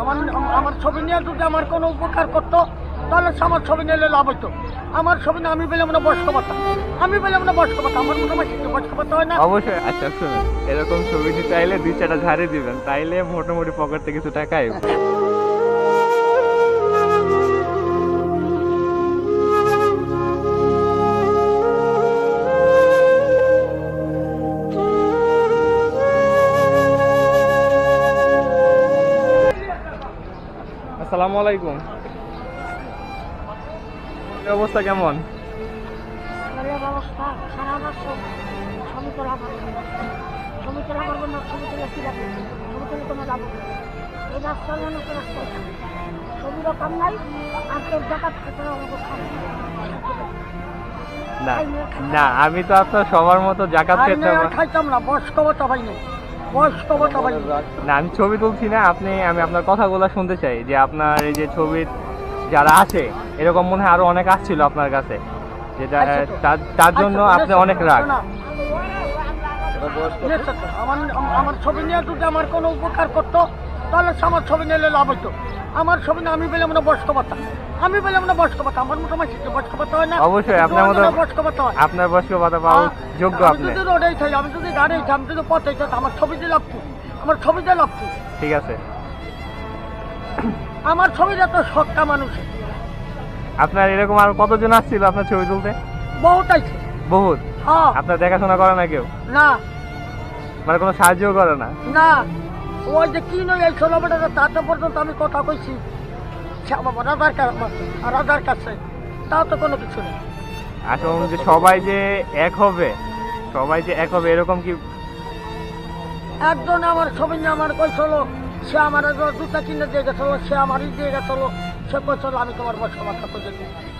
আমার আমার ছবি নিয়ে যদি আমার কোনো উপকার করতো তাহলে আমার ছবি নিয়ে লাভ হইতো। আমার ছবি না আমি বলে মনে বয়স্ক ভাতা আমি বলে মনে বয়স্ক ভাতা আমার মনে হয় বয়স্ক পাতা হয় না। অবশ্যই। আচ্ছা শুনুন। এরকম ছবি দিতে চাইলে দুই চারটা ঝাড়ে দিবেন। তাইলে মোটামুটি পকেট থেকে কিছু টাকা আমাকে খাবে না না আমি তো আপনার সবার মতো জাকাত আর খেতে না, খাইতাম না বয়স্ক ভাতা পাই নাই না আমি ছবি তুলছি না আপনি আমি আপনার কথাগুলো শুনতে চাই যে আপনার এই যে ছবির যারা আছে এরকম মনে হয় আরও অনেক আসছিল আপনার কাছে যেটা আচ্ছা তার- তার জন্য আচ্ছা, আপনি অনেক রাগ। কথা, আমার ছবি নিয়ে যদি আমার কোনো উপকার করতো তাহলে আমার ছবি নিলে লাভ হতো আমার ছবি না আমি পেলাম না বয়স্ক ভাতা আমি পেলাম না বয়স্ক ভাতা আমার মোটামুটি বয়স্ক ভাতা হয় না। অবশ্যই, আপনার মতো- বয়স্ক ভাতা হয়। আপনার বয়স্ক ভাতা পাওয়ার যোগ্য আপনি। যদি রোডেই থাকি আমি যদি গাড়ি আমি যদি পথে থাকি আমার ছবি দিয়ে লাভ আমার ছবি দিয়ে লাভ ঠিক আছে। আমার ছবিটা তো সৎকা মানুষের আপনার এরকম আর কতজন আসছিল আপনার ছবি তুলতে? বহুত আছে। বহুত? হ্যাঁ। আপনার দেখাশোনা করে না কেউ? না। মানে কোনো সাহায্য করে না? না। ওই যে কি নয় এই ষোলো তাতে পর্যন্ত আমি কথা কইছি। বাবা রাজার রাজার কাছে। তাও তো কোনো কিছু নেই। আসলে যে সবাই যে এক হবে সবাই যে এক হবে এরকম কি একজন আমার ছবি আমার কইছিল সে আমার জুতা কিনে দিয়ে গেছিল সে আমারই দিয়ে গেছিল। সে কইছিল আমি তোমার বয়স্ক ভাতা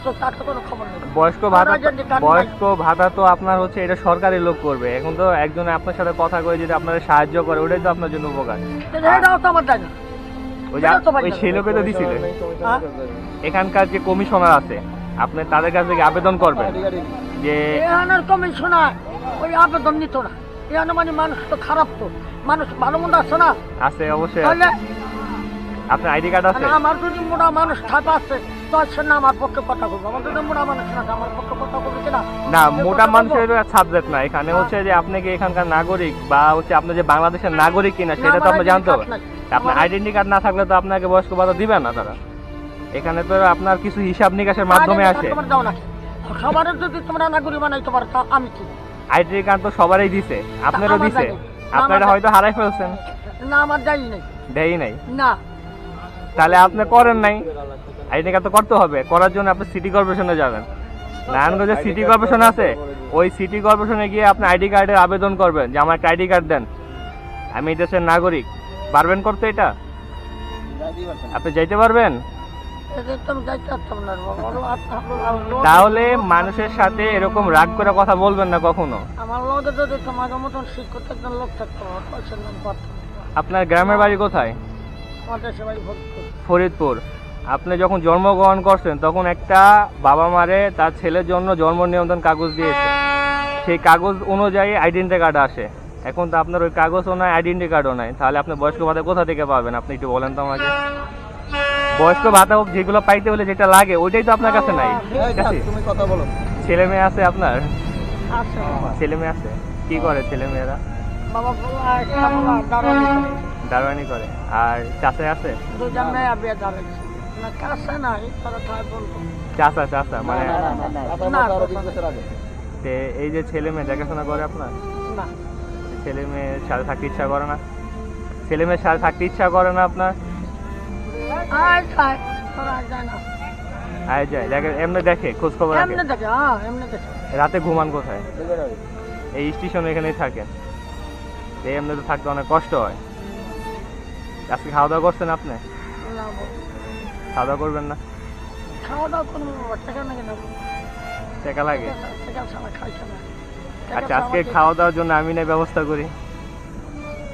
তো তার তো কোনো খবর নেই। বয়স্ক ভাতা। বয়স্ক ভাতা তো আপনার হচ্ছে এটা সরকারি লোক করবে। এখন তো একজন আপনার সাথে কথা কয়ে যদি আপনার সাহায্য করে ওটাই তো আপনার জন্য উপকার। এটাও তো আমার জানি ওই। সেই লোকে তো দিছিল। হ্যাঁ? এখানকার যে কমিশনার আছে আপনি তাদের কাছ থেকে আবেদন করবেন যে এখানের কমিশনার ওই আবেদন নিত না। এখানে মানে মানুষ তো খারাপ তো। মানুষ ভালো মন্দ আছে না? আছে অবশ্যই আপনার আইডি কার্ড আছে? আমার যদি মোটা মানুষ থাকা আছে না আমার পক্ষে কথা বলব। আমার যদি মোটা মানুষ না আমার পক্ষে কথা বলবে কিনা না? মোটা মানুষের সাবজেক্ট না। এখানে হচ্ছে যে আপনি কি এখানকার নাগরিক বা হচ্ছে আপনি যে বাংলাদেশের নাগরিক কিনা সেটা তো আপনি জানতে হবে। আপনার আইডেন্টি কার্ড না থাকলে তো আপনাকে বয়স্ক ভাতা দিবে না তারা। এখানে তো আপনার কিছু হিসাব নিকাশের মাধ্যমে আসে তোমার সবার যদি তোমরা নাগরিক বানাইতে পারো তা আমি কি? আইডেন্টি কার্ড তো সবারই দিছে। আপনারও দিছে। আপনারা হয়তো হারাই ফেলছেন। না আমার যাই নেই। দেই নাই। না। তাহলে আপনি করেন নাই। আইডেন্টি কার্ড তো করতে হবে। করার জন্য আপনি সিটি কর্পোরেশনে যাবেন। নারায়ণগঞ্জে সিটি কর্পোরেশন আছে। ওই সিটি কর্পোরেশনে গিয়ে আপনি আইডি কার্ডের আবেদন করবেন যে আমার একটা আইডি কার্ড দেন। আমি এই দেশের নাগরিক। পারবেন করতে এটা? আপনি যাইতে পারবেন? তাহলে মানুষের সাথে এরকম রাগ করে কথা বলবেন না কখনো? আপনার গ্রামের বাড়ি কোথায়। ফরিদপুর। আপনি যখন জন্মগ্রহণ করছেন, তখন একটা বাবা মারে তার ছেলের জন্য জন্ম নিয়ন্ত্রণ কাগজ দিয়েছে। সেই কাগজ অনুযায়ী আইডেন্টি কার্ড আসে। এখন তো আপনার ওই কাগজও নাই আইডেন্টি কার্ডও নাই তাহলে আপনি বয়স্ক ভাতা কোথা থেকে পাবেন আপনি একটু বলেন তো আমাকে বয়স্ক ভাতা যেগুলো পাইতে হলে যেটা লাগে ওইটাই তো আপনার কাছে নাই তুমি কথা বলো ছেলে মেয়ে আছে আপনার ছেলে মেয়ে আছে কি করে ছেলে মেয়েরা। দারোয়ানি করে আর চাষে আছে চাষা চাষা মানে এই যে ছেলে মেয়ে দেখাশোনা করে আপনার না ছেলে মেয়ের সাথে থাকতে ইচ্ছা করে না। ছেলে মেয়ের সাথে থাকতে ইচ্ছা করে না আপনার? আয় যায় দেখে এমনি দেখে খোঁজ খবর রাতে ঘুমান কোথায়? এই স্টেশন এখানেই থাকেন তো এমনি তো থাকতে অনেক কষ্ট হয়। আজকে খাওয়া দাওয়া করছেন আপনি? খাওয়া দাওয়া করবেন না? খাওয়া দাওয়া টাকা লাগে টাকা ছাড়া খাইছে না। আচ্ছা আজকে খাওয়া দাওয়ার জন্য আমি না ব্যবস্থা করি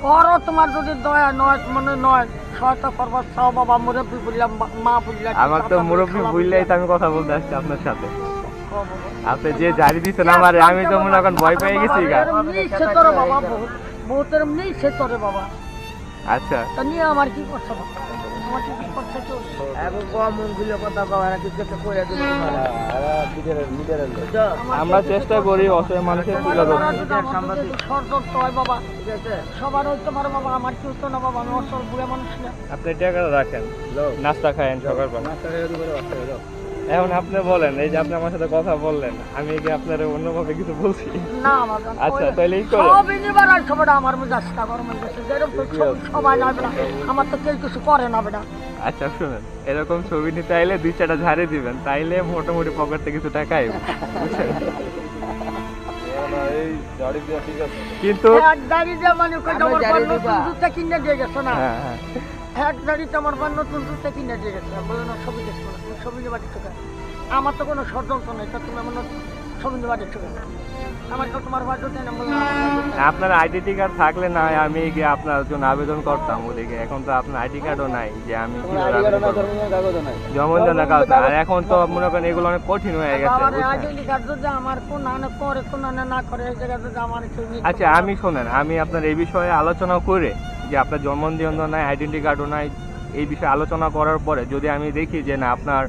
করো তোমার যদি দয়া নয় মনে নয় সহায়তা করবার চাও বাবা মুরব্বী বললাম মা- বললাম আমার তো মুরব্বী বুঝলেই তো আমি কথা বলতে আসছি আপনার সাথে আপনি যে জারি দিচ্ছেন আমার আমি তো মনে করেন ভয় পেয়ে গেছি গা বাবা বহুতের এমনি সে বাবা আচ্ছা তা নিয়ে আমার কি করছে বাবা? আমার একটা করে দিলে আমরা চেষ্টা করি অসহায় মানুষের তুলে হয় সবার হইতে পারে বাবা আমার কি হতো না বাবা আমি অসল বুড়ে মানুষ না। আপনি টাকা রাখেন। নাস্তা খায়েন সকালবেলা। এখন আপনি বলেন এই যে আপনি আমার সাথে কথা বললেন আমি কি আপনার অন্যভাবে কিছু বলছি? না আচ্ছা, তাহলে ই করে। নিবার আর আমার মেজাজটা গরম হয়ে গেছে যেরকম সবাই যাবে না আমার তো কেউ কিছু করে না বেটা। আচ্ছা শুনেন এরকম ছবি নিতে আইলে দুই চারটা ঝাড়ে দিবেন তাইলে মোটামুটি পকেট থেকে কিছু টাকা আইবে। বুঝছেন? কিন্তু এক দাড়ি দিয়ে মানে কিনে দিয়ে গেছে না? হ্যাঁ হ্যাঁ। এক গাড়িতে আমার বা নতুন জুতা কিনে দিয়ে বলে না দেখব না, তুমি ছবি বাড়ি থেকে আমার তো কোনো ষড়যন্ত্র নেই, তা তুমি আমার নতুন আপনার আইডেন্টি কার্ড থাকলে না আমি গিয়ে আপনার জন্য আবেদন করতাম ওদিকে এখন তো আপনার আইডি কার্ডও নাই যে আমি? জন্মদিনের কাগজ আর এখন তো মনে করেন এগুলো অনেক কঠিন হয়ে গেছে আচ্ছা পারে। আমি শোনেন আমি আপনার এই বিষয়ে আলোচনা করে যে আপনার জন্ম জন্মদিন নাই আইডেন্টি কার্ডও নাই এই বিষয়ে আলোচনা করার পরে যদি আমি দেখি যে না আপনার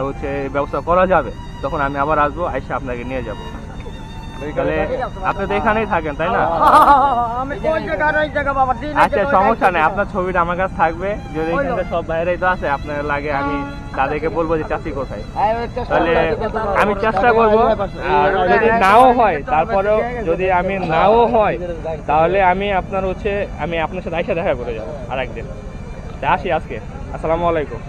হচ্ছে ব্যবস্থা করা যাবে তখন আমি আবার আসব এসে আপনাকে নিয়ে যাব। তাহলে আপনি তো এখানেই থাকেন তাই না? আচ্ছা সমস্যা নেই আপনার ছবিটা আমার কাছে থাকবে যদি এখানে সব বাইরেই তো আছে আপনার লাগে আমি তাদেরকে বলব যে চাষি কোথায়। তাহলে আমি চেষ্টা করব আর যদি নাও হয় তারপরেও যদি আমি নাও হয় তাহলে আমি আপনার হচ্ছে আমি আপনার সাথে আইসা দেখা করে যাব আর একদিন আসি আজকে। আসসালামু আলাইকুম।